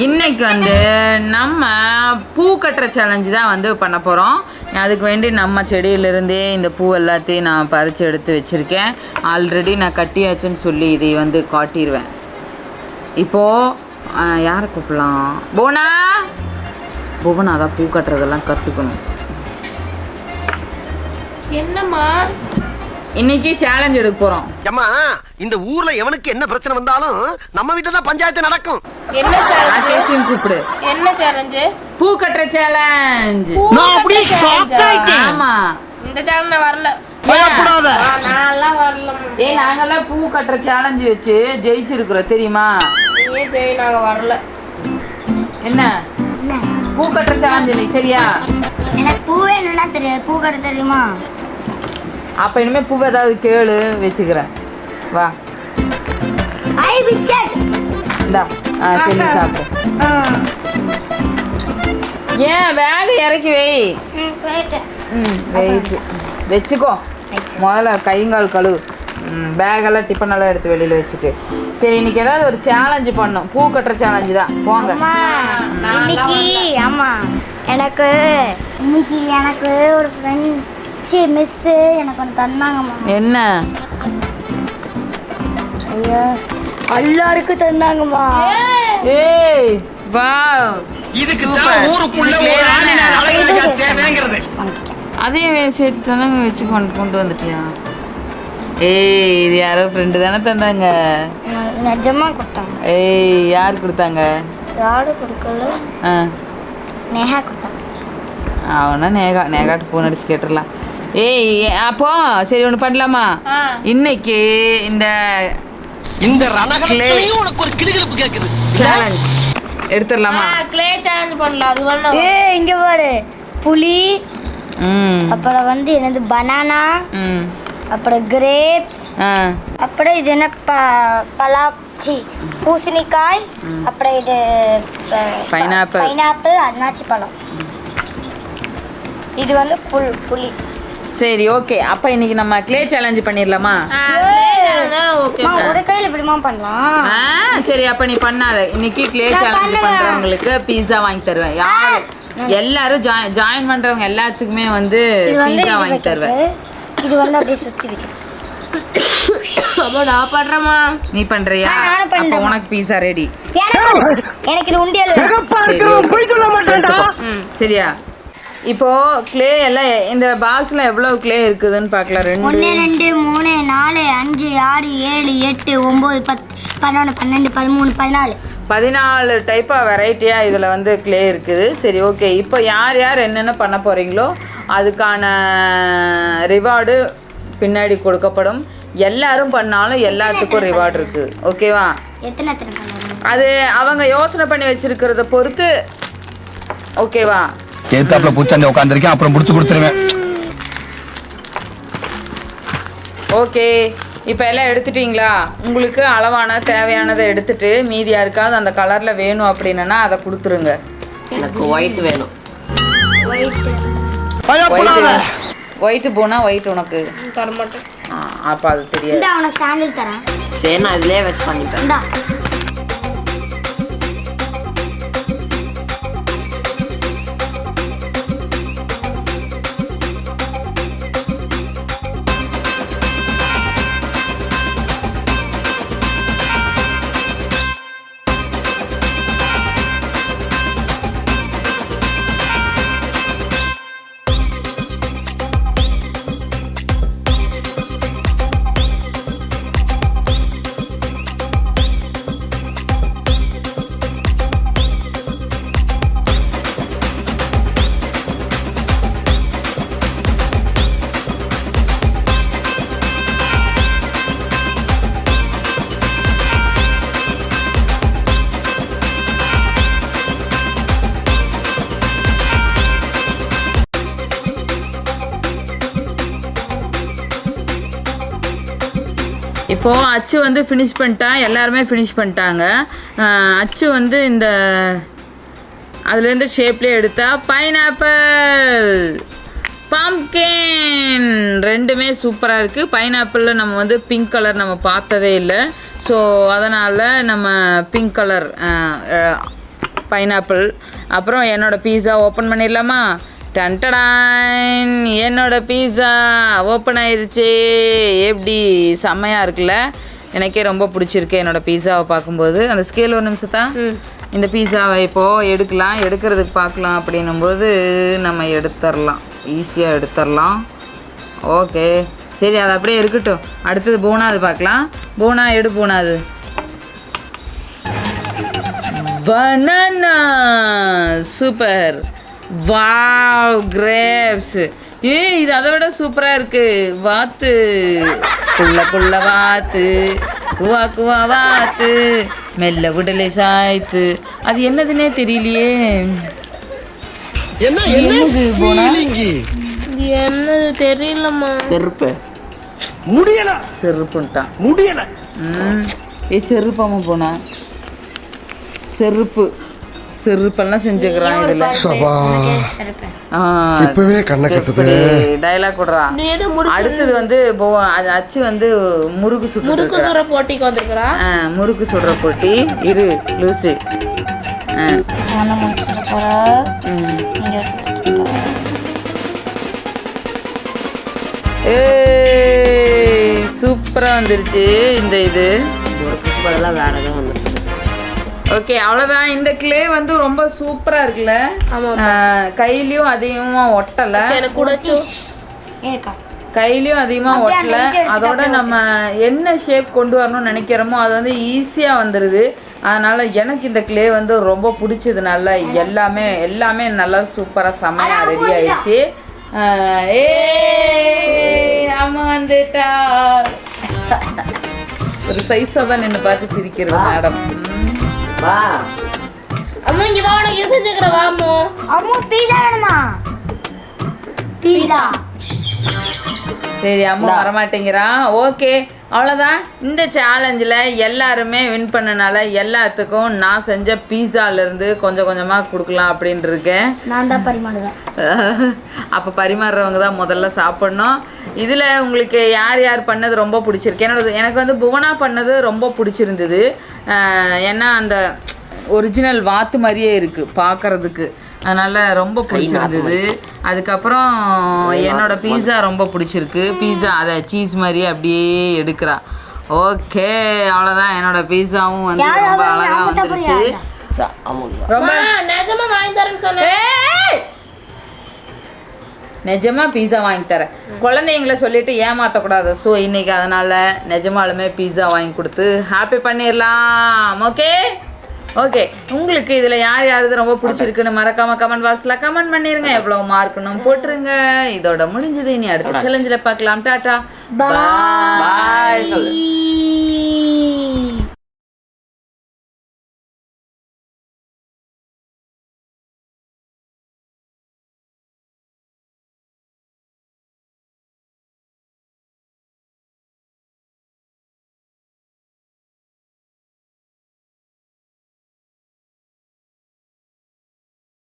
இன்னைக்கு வந்து நம்ம பூ கட்டுற சேலஞ்சு தான் வந்து பண்ண போகிறோம் அதுக்கு வேண்டி நம்ம செடியிலிருந்தே இந்த பூ எல்லாத்தையும் நான் பறித்து எடுத்து வச்சுருக்கேன். ஆல்ரெடி நான் கட்டியாச்சுன்னு சொல்லி இதை வந்து காட்டிடுவேன் இப்போது யாரை கூப்பிடலாம்? போனா? புவனா தான் பூ கட்டுறதெல்லாம் கற்றுக்கணும் என்னம்மா? இன்னைக்கு சேலஞ்ச் எடுக்க போகிறோம் ஏம்மா இந்த ஊர்ல எவனுக்கு என்ன பிரச்சனை வந்தாலும் நம்ம வீட்டுல தான் பஞ்சாயத்து நடக்கும். என்ன சேலஞ்சு கூப்பிடு. என்ன சேலஞ்சு பூ கட்டுற சேலஞ்ச் நான் அப்படியே shock ஆயிட்டேன். ஆமா. இந்த சேலஞ்ச் வரல. பயப்படாத. நான்லாம் வரல. ஏய் நாங்கெல்லாம் பூ கட்டுற சேலஞ்சு வச்சு ஜெயிச்சிருக்கிறோம் தெரியுமா? நீயே சரி நாங்க வரல. என்ன? பூ கட்டுற சேலஞ்சு சரியா? எனக்கு பூ வேணும்னா தெரியாது. பூ கட்ட தெரியுமா? அப்ப இனிமே பூ ஏதாவது கேளு வச்சுக்கிறேன். வா. ஐ பிஸ்கட். இந்தா ஆ சரி சாப்பிடு. ஏன் வேக இறக்கி வை. ம் வெயிட் வச்சுக்கோ. முதல்ல கைங்கால் கழுவு பேகெல்லாம் டிஃபன் எல்லாம் எடுத்து வெளியில் வச்சுட்டு. சரி இன்னைக்கு ஏதாவது ஒரு சேலஞ்சு பண்ணும். பூ கட்டுற சேலஞ்சு தான். போங்க. அம்மா இன்னைக்கு ஆமா எனக்கு இன்னைக்கு எனக்கு ஒரு ஃப்ரெண்ட் சி மிஸ் எனக்கு ஒன்று தந்தாங்கம்மா என்ன? ஐயோ எல்லாருக்கும் தந்தாங்கம்மா ஏய் வா. இதுக்கு Super. தான் ஊருக்குள்ள ஒரு அழகுங்க தேவைங்கிறது. அதையும் சேர்த்து தானங்க வச்சு கொண்டு கொண்டு வந்துட்டியா? ஏய் இது யாரோ ஃப்ரெண்டு தானே தந்தாங்க. நிஜமா கொடுத்தாங்க. ஏய் யார் கொடுத்தாங்க? யாரு கொடுக்கல? ஆ. நேஹா கொடுத்தாங்க. அவனா நேகா. நேகாட்டு ஃபோன் அடிச்சு கேட்டுடலாம். ஏய் அப்போ சரி ஒன்று பண்ணலாமா. இன்னைக்கு இந்த இந்த ரணகலத்திலையும் உனக்கு ஒரு கிளுகிழப்பு கேக்குது. சேலஞ்ச் எடுத்துடலாமா? கிளே சேலஞ்ச் பண்ணலாம். அது வரல ஏ இங்க பாரு. புலி ம். அப்புறம் வந்து என்னது பனானா ம். அப்புறம் கிரேப்ஸ் ஆ. அப்புறம் இது என்ன ப பலாச்சி பூசணிக்காய் அப்புறம் இது Pineapple. பைனாப்பிள் அன்னாச்சி பழம். இது வந்து புல் புளி. சரி ஓகே அப்போ இன்னைக்கு நம்ம க்ளே சேலஞ்ச் பண்ணிடலாமா ஒரு கையில் பண்ணலாம்? சரி அப்ப நீ பண்ணாத. இன்னைக்கு க்ளே சேலஞ்ச். பண்றவங்களுக்கு பீஸா வாங்கி தருவேன். யாரு? எல்லாரும் ஜாயின் ஜாயின் பண்றவங்க எல்லாத்துக்குமே வந்து பீஸா வாங்கி தருவேன். இது வந்து அப்படியே சுத்தி வைக்கணும் அப்போ நான் பண்றேம்மா. நீ பண்றியா? அப்ப. உனக்கு பீஸா ரெடி எனக்கு இது உண்டியல். சரியா? இப்போ க்ளே எல்லாம் இந்த பாக்ஸ்ல எவ்வளவு க்ளே இருக்குதுன்னு பார்க்கலாம். ரெண்டு ஒன்று ரெண்டு மூணு நாலு அஞ்சு ஆறு ஏழு எட்டு ஒம்பது பத்து பதினொன்று பன்னெண்டு பதிமூணு பதினாலு. பதினாலு டைப்பாக வெரைட்டியாக இதில் வந்து க்ளே இருக்குது. சரி ஓகே இப்போ யார் யார் என்னென்ன பண்ண போகிறீங்களோ அதுக்கான ரிவார்டு பின்னாடி கொடுக்கப்படும். எல்லாரும் பண்ணாலும் எல்லாத்துக்கும் ரிவார்டு இருக்குது ஓகேவா எத்தனை அது அவங்க யோசனை பண்ணி வச்சிருக்கிறத பொறுத்து. ஓகேவா ஏத்தாப்புல பூச்சாண்டி உட்காந்துருக்கேன் அப்புறம் முடிச்சு கொடுத்துருவேன். ஓகே. இப்போ எல்லாம் எடுத்துட்டீங்களா? உங்களுக்கு அளவான தேவையானதை எடுத்துட்டு மீதி யாருக்காவது அந்த கலரில் வேணும் அப்படின்னா அதை கொடுத்துருங்க. எனக்கு ஒயிட் வேணும். ஒயிட்டு போனால் ஒயிட் உனக்கு. தரமாட்டேன். ஆ அப்போ அது தெரியாது. இந்தா உனக்கு சாண்டில் தரேன். சரி நான் இதுலயே வச்சு பண்ணிப்பேன். இப்போது அச்சு வந்து ஃபினிஷ் பண்ணிட்டா எல்லாருமே ஃபினிஷ் பண்ணிட்டாங்க. அச்சு வந்து இந்த அதுலேருந்து ஷேப்லேயே எடுத்தா பைனாப்பிள் பம்கின் ரெண்டுமே சூப்பராக இருக்குது பைனாப்பிளில் நம்ம வந்து பிங்க் கலர் நம்ம பார்த்ததே இல்லை. ஸோ அதனால் நம்ம பிங்க் கலர் பைனாப்பிள் அப்புறம் என்னோட பீஸா ஓப்பன் பண்ணிடலாமா? டன்டடான் என்னோட பீஸா ஓப்பன் ஆயிருச்சு. எப்படி? செம்மையாக இருக்குல்ல? எனக்கே ரொம்ப பிடிச்சிருக்கு என்னோட பீஸாவை பார்க்கும்போது. அந்த ஸ்கேல் ஒரு நிமிஷத்தா இந்த பீஸாவை இப்போது எடுக்கலாம். எடுக்கிறதுக்கு பார்க்கலாம் அப்படின்னும்போது நம்ம எடுத்துடலாம் ஈஸியாக எடுத்துடலாம் ஓகே சரி அது அப்படியே இருக்கட்டும். அடுத்தது பூனா அது பார்க்கலாம். பூனா எடு பூனா அது பனானா சூப்பர் வாவ் கிரேப்ஸ் ஏய் இது அதை விட சூப்பராக இருக்கு. வாத்து. குள்ள குள்ள வாத்து. குவா குவா வாத்து. மெல்ல விடலை சாய்த்து. அது என்னதுன்னே தெரியலையே. என்ன என்னது போனா? இது என்னது தெரியலம்மா. செருப்பு. செருப்புன்ட்டான். முடியல. ம். ஏ செருப்பாம போனா. செருப்பு. செருப்பெல்லாம் செஞ்சுக்கிறான் இதுல. இப்பவே கண்ணை கட்டுது. இப்படி dialogue விடுறா. நீ எது முறுக்கு அடுத்தது வந்து அச்சு வந்து முறுக்கு சுட்டு முறுக்கு சுர போட்டிக்கு வந்திருக்கிறா? முறுக்கு சுடுற போட்டி. இரு லூசு. ஆ, ஒன்று முடிச்சிட்டு போல ம். இங்கே ஏய் சூப்பரா வந்துருச்சு இந்த இது. வேற எதுவும் வந்துருக்கு ஓகே அவ்வளோதான் இந்த கிளே வந்து ரொம்ப சூப்பராக இருக்குல்ல? கையிலயும் அதிகமாக ஒட்டலை. கையிலயும் அதிகமாக ஒட்டல. அதோட நம்ம என்ன ஷேப் கொண்டு வரணும்னு நினைக்கிறோமோ அது வந்து ஈஸியாக வந்துடுது அதனால எனக்கு இந்த கிளே வந்து ரொம்ப பிடிச்சதுனால எல்லாமே எல்லாமே நல்லா சூப்பராக செம்மையாக ரெடி ஆயிடுச்சு. அம்மா வந்துட்டா. ஒரு சைஸாக தான் நின்று பார்த்து சிரிக்கிறது மேடம் வா. அம்மா இங்க வா உனக்கு செஞ்சுக்கிறேன் வா அம்மோ. அம்மா பீஸா வேணுமா? பீஸா சரி அம்மா வரமாட்டேங்கிறான். ஓகே அவ்வளோதான் இந்த சேலஞ்சில் எல்லாருமே வின் பண்ணனால எல்லாத்துக்கும் நான் செஞ்ச பீஸாலேருந்து கொஞ்சம் கொஞ்சமாக கொடுக்கலாம் அப்படின்ட்டு இருக்கேன் நான் தான் பரிமாறுவேன். அப்போ பரிமாறுறவங்க தான் முதல்ல சாப்பிட்ணும். இதில் உங்களுக்கு யார் யார் பண்ணது ரொம்ப பிடிச்சிருக்கு? என்னோட எனக்கு வந்து புவனா பண்ணது ரொம்ப பிடிச்சிருந்தது. ஏன்னா அந்த ஒரிஜினல் வாத்து மாதிரியே இருக்குது பார்க்கறதுக்கு அதனால் ரொம்ப பிடிச்சிருந்தது. அதுக்கப்புறம் என்னோட பீஸா ரொம்ப பிடிச்சிருக்கு. பீஸா அதை சீஸ் மாதிரியே அப்படியே எடுக்கிறா. ஓகே அவ்வளோதான் என்னோட பீஸாவும் வந்து ரொம்ப அழகாக வந்துருச்சு. அமுல் ரொம்ப! நிஜமா பீஸா வாங்கி தரேன். குழந்தைங்கள சொல்லிட்டு ஏமாற்றக்கூடாது ஸோ இன்னைக்கு அதனால நிஜமாலுமே பீஸா வாங்கி கொடுத்து ஹாப்பி பண்ணிடலாம் ஓகே ஓகே உங்களுக்கு இதில் யார் யாருக்கு ரொம்ப பிடிச்சிருக்குன்னு மறக்காம கமெண்ட் பாக்ஸில் கமெண்ட் பண்ணிருங்க. எவ்வளோ மார்க்கணும் போட்டுருங்க. இதோட முடிஞ்சது. இனி அடுத்த சேலஞ்சில் பார்க்கலாம். டாட்டா பாய் சொல்லு